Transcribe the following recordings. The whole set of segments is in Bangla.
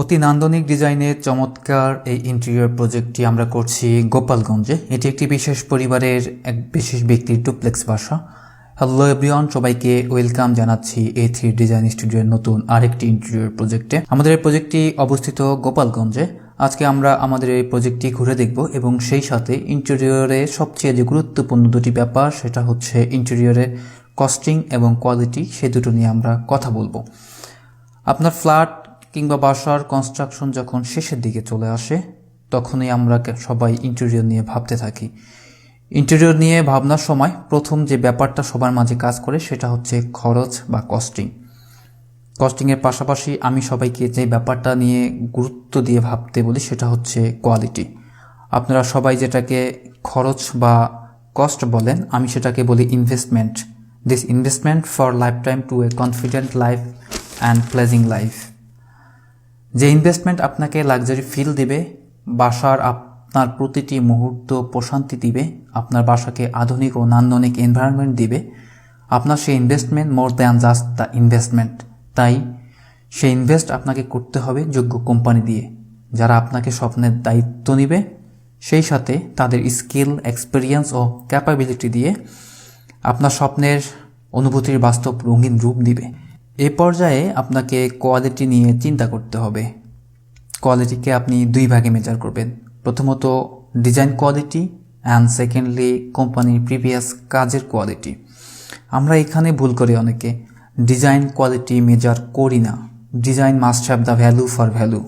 অতি নান্দনিক ডিজাইনের চমৎকার এই ইন্টেরিয়র প্রজেক্টটি আমরা করছি গোপালগঞ্জে। এটি একটি বিশেষ পরিবারের এক বিশেষ ব্যক্তির ডুপ্লেক্স বাসা। হ্যালো এভরিওয়ান সবাইকে ওয়েলকাম জানাচ্ছি এ থ্রি ডিজাইন স্টুডিওর নতুন আরেকটি ইন্টেরিয়র প্রজেক্টে আমাদের এই প্রজেক্টটি অবস্থিত গোপালগঞ্জে। আজকে আমরা আমাদের এই প্রজেক্টটি ঘুরে দেখব এবং সেই সাথে ইন্টেরিয়রে সবচেয়ে যে গুরুত্বপূর্ণ দুটি ব্যাপার, সেটা হচ্ছে ইন্টেরিয়রের কস্টিং এবং কোয়ালিটি সে দুটো নিয়ে আমরা কথা বলব। আপনার ফ্ল্যাট কিংবা বাসার কনস্ট্রাকশন যখন শেষের দিকে চলে আসে, তখনই আমরা সবাই ইন্টেরিয়র নিয়ে ভাবতে থাকি। ইন্টেরিয়র নিয়ে ভাবনার সময় প্রথম যে ব্যাপারটা সবার মাঝে কাজ করে সেটা হচ্ছে খরচ বা কস্টিং কস্টিংয়ের পাশাপাশি আমি সবাইকে যে ব্যাপারটা নিয়ে গুরুত্ব দিয়ে ভাবতে বলি সেটা হচ্ছে কোয়ালিটি আপনারা সবাই যেটাকে খরচ বা কস্ট বলেন, আমি সেটাকে বলি investment this investment for lifetime to a confident life and pleasing life যে ইনভেস্টমেন্ট আপনাকে লাক্সারি ফিল দিবে, বাসার আপনার প্রতিটি মুহূর্ত প্রশান্তি দিবে, আপনার বাসাকে আধুনিক ও নান্দনিক এনভায়রনমেন্ট দিবে, আপনার সেই investment more than just the investment তাই সেই ইনভেস্ট আপনাকে করতে হবে যোগ্য কোম্পানি দিয়ে। যারা আপনাকে স্বপ্নের দায়িত্ব নিবে, সেই সাথে তাদের স্কিল এক্সপিরিয়েন্স ও ক্যাপাবিলিটি দিয়ে আপনার স্বপ্নের অনুভূতির বাস্তব রঙিন রূপ দিবে। এ পর্যায়ে আপনাকে কোয়ালিটি নিয়ে চিন্তা করতে হবে। কোয়ালিটিকে আপনি দুই ভাগে মেজার করবেন। প্রথমত ডিজাইন কোয়ালিটি অ্যান্ড সেকেন্ডলি কোম্পানির প্রিভিয়াস কাজের কোয়ালিটি আমরা এখানে ভুল করি অনেকে। ডিজাইন কোয়ালিটি মেজার করি না। Design must have the value for value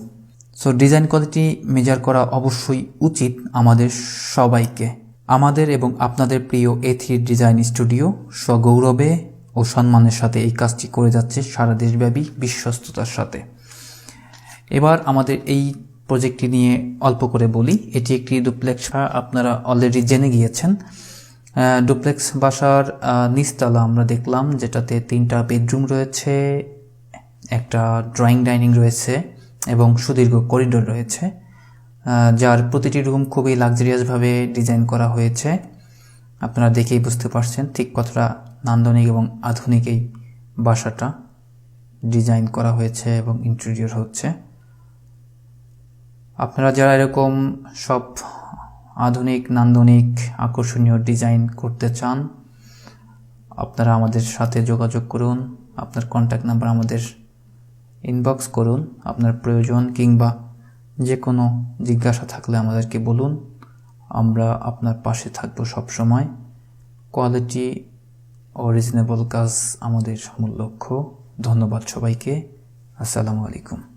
so design quality measure করা অবশ্যই উচিত আমাদের সবাইকে। আমাদের এবং আপনাদের প্রিয় এথির ডিজাইন স্টুডিও সগৌরবে ও সম্মানের সাথে এই কাজটি করে যাচ্ছে সারা দেশব্যাপী বিশ্বস্ততার সাথে। এবার আমাদের এই প্রজেক্টটি নিয়ে অল্প করে বলি। এটি একটি ডুপ্লেক্স আপনারা অলরেডি জেনে গিয়েছেন। ডুপ্লেক্স বাসার নিচতলা আমরা দেখলাম, যেটাতে তিনটা বেডরুম রয়েছে, একটা ড্রয়িং ডাইনিং রয়েছে এবং সুদীর্ঘ করিডোর রয়েছে। যার প্রতিটি রুম খুবই লাক্সারিয়াসভাবে ডিজাইন করা হয়েছে। আপনারা দেখেই বুঝতে পারছেন ঠিক কতটা নান্দনিক এবং আধুনিক এই বাসাটা ডিজাইন করা হয়েছে এবং ইন্টেরিয়র হচ্ছে। আপনারা যারা এরকম সব আধুনিক, নান্দনিক, আকর্ষণীয় ডিজাইন করতে চান, আপনারা আমাদের সাথে যোগাযোগ করুন, আপনার কন্ট্যাক্ট নাম্বার আমাদের ইনবক্স করুন, আপনার প্রয়োজন কিংবা যে কোনো জিজ্ঞাসা থাকলে আমাদেরকে বলুন। আমরা আপনার পাশে থাকব সবসময়। কোয়ালিটি ও রিজনেবল কাজ আমাদের মূল লক্ষ্য। ধন্যবাদ সবাইকে। আসসালামু আলাইকুম।